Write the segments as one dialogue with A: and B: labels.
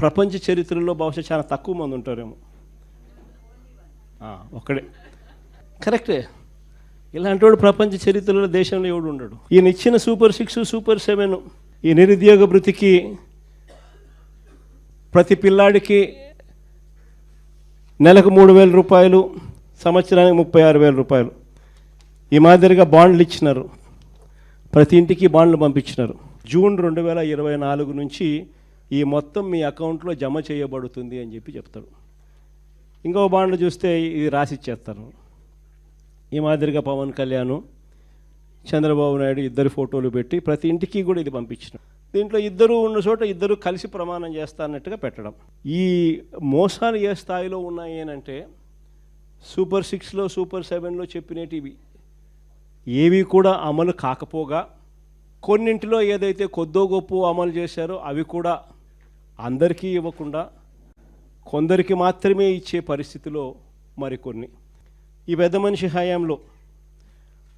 A: ప్రపంచ చరిత్రలో బహుశా చాలా తక్కువ మంది ఉంటారేమో. ఒక్కడే. కరెక్టే. ఇలాంటి వాడు ప్రపంచ చరిత్రలో దేశంలో ఎవడు ఉండడు. ఈయన ఇచ్చిన సూపర్ సిక్స్ సూపర్ సెవెన్ ఈ నిరుద్యోగ భృతికి ప్రతి పిల్లాడికి నెలకు మూడు వేల రూపాయలు సంవత్సరానికి ముప్పై ఆరు వేల రూపాయలు. ఈ మాదిరిగా బాండ్లు ఇచ్చినారు. ప్రతి ఇంటికి బాండ్లు పంపించినారు. జూన్ రెండు వేల ఇరవై నాలుగు నుంచి ఈ మొత్తం మీ అకౌంట్లో జమ చేయబడుతుంది అని చెప్పి చెప్తాడు. ఇంకో బాండ్లు చూస్తే ఇది రాసిచ్చేస్తారు ఈ మాదిరిగా పవన్ కళ్యాణ్ చంద్రబాబు నాయుడు ఇద్దరు ఫోటోలు పెట్టి ప్రతి ఇంటికి కూడా ఇది పంపించిన దీంట్లో ఇద్దరు ఉన్న చోట ఇద్దరు కలిసి ప్రమాణం చేస్తా అన్నట్టుగా పెట్టడం. ఈ మోసాలు ఏ స్థాయిలో ఉన్నాయి అంటే సూపర్ సిక్స్లో సూపర్ సెవెన్లో చెప్పినటివి. ఏవి కూడా అమలు కాకపోగా కొన్నింటిలో ఏదైతే కొద్దో గొప్ప అమలు చేశారో అవి కూడా అందరికీ ఇవ్వకుండా కొందరికి మాత్రమే ఇచ్చే పరిస్థితిలో మరికొన్ని. ఈ పెద్ద మనిషి హయాంలో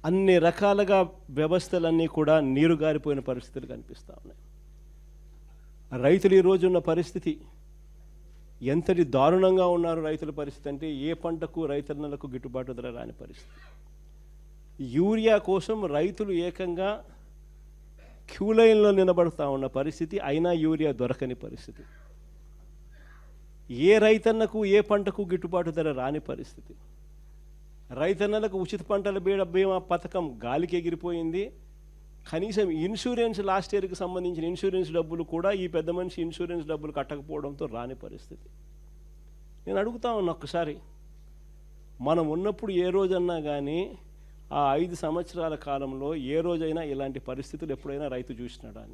A: అన్ని రకాలుగా వ్యవస్థలన్నీ కూడా నీరు గారిపోయిన పరిస్థితులు కనిపిస్తూ ఉన్నాయి. రైతులు ఈరోజు ఉన్న పరిస్థితి ఎంతటి దారుణంగా ఉన్నారు రైతుల పరిస్థితి అంటే ఏ పంటకు రైతన్నలకు గిట్టుబాటు ధర రాని పరిస్థితి. యూరియా కోసం రైతులు ఏకంగా క్యూ లైన్లో నిలబడతా ఉన్న పరిస్థితి అయినా యూరియా దొరకని పరిస్థితి. ఏ రైతన్నకు ఏ పంటకు గిట్టుబాటు ధర రాని పరిస్థితి. రైతన్నలకు ఉచిత పంటల బీడ బీమా పథకం గాలికి ఎగిరిపోయింది. కనీసం ఇన్సూరెన్స్ లాస్ట్ ఇయర్కి సంబంధించిన ఇన్సూరెన్స్ డబ్బులు కూడా ఈ పెద్ద మనిషి ఇన్సూరెన్స్ డబ్బులు కట్టకపోవడంతో రాని పరిస్థితి. నేను అడుగుతా ఉన్నా ఒక్కసారి. మనం ఉన్నప్పుడు ఏ రోజన్నా కానీ ఆ ఐదు సంవత్సరాల కాలంలో ఏ రోజైనా ఇలాంటి పరిస్థితులు ఎప్పుడైనా రైతు చూసినాడా అని?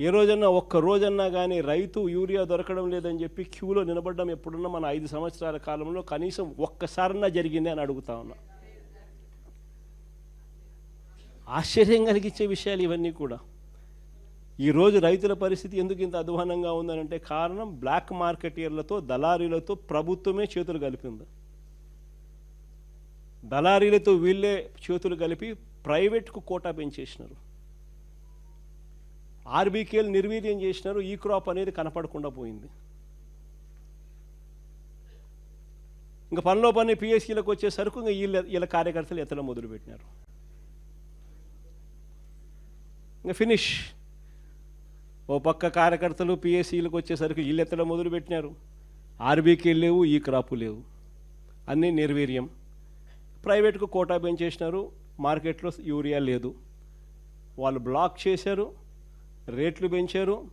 A: ఏ రోజన్నా ఒక్క రోజన్నా కానీ రైతు యూరియా దొరకడం లేదని చెప్పి క్యూలో నిలబడడం ఎప్పుడున్నా మన ఐదు సంవత్సరాల కాలంలో కనీసం ఒక్కసారన్నా జరిగింది అని అడుగుతా ఉన్నా. ఆశ్చర్యం కలిగించే విషయాలు ఇవన్నీ కూడా. ఈరోజు రైతుల పరిస్థితి ఎందుకు ఇంత అధ్వానంగా ఉందనంటే కారణం బ్లాక్ మార్కెటీర్లతో దళారీలతో ప్రభుత్వమే చేతులు కలిపింది. దళారీలతో వీళ్ళే చేతులు కలిపి ప్రైవేట్కు కోటా పెంచేసినారు. ఆర్బీకేలు నిర్వీర్యం చేసినారు ఈ క్రాప్ అనేది కనపడకుండా పోయింది. ఇంకా పనిలో పని పిఎస్సీలకు వచ్చేసరికి ఇంకా వీళ్ళ వీళ్ళ కార్యకర్తలు ఎత్తడం మొదలుపెట్టినారు ఇంకా ఫినిష్. ఓ పక్క కార్యకర్తలు పిఎస్సీలకు వచ్చేసరికి వీళ్ళు ఎత్తడం మొదలుపెట్టినారు ఆర్బీకే లేవు ఈ క్రాపు లేవు. అన్నీ నిర్వీర్యం. ప్రైవేట్కు కోటా పెంచేసినారు మార్కెట్లో యూరియా లేదు. వాళ్ళు బ్లాక్ చేశారు. రేట్లు పెంచారు.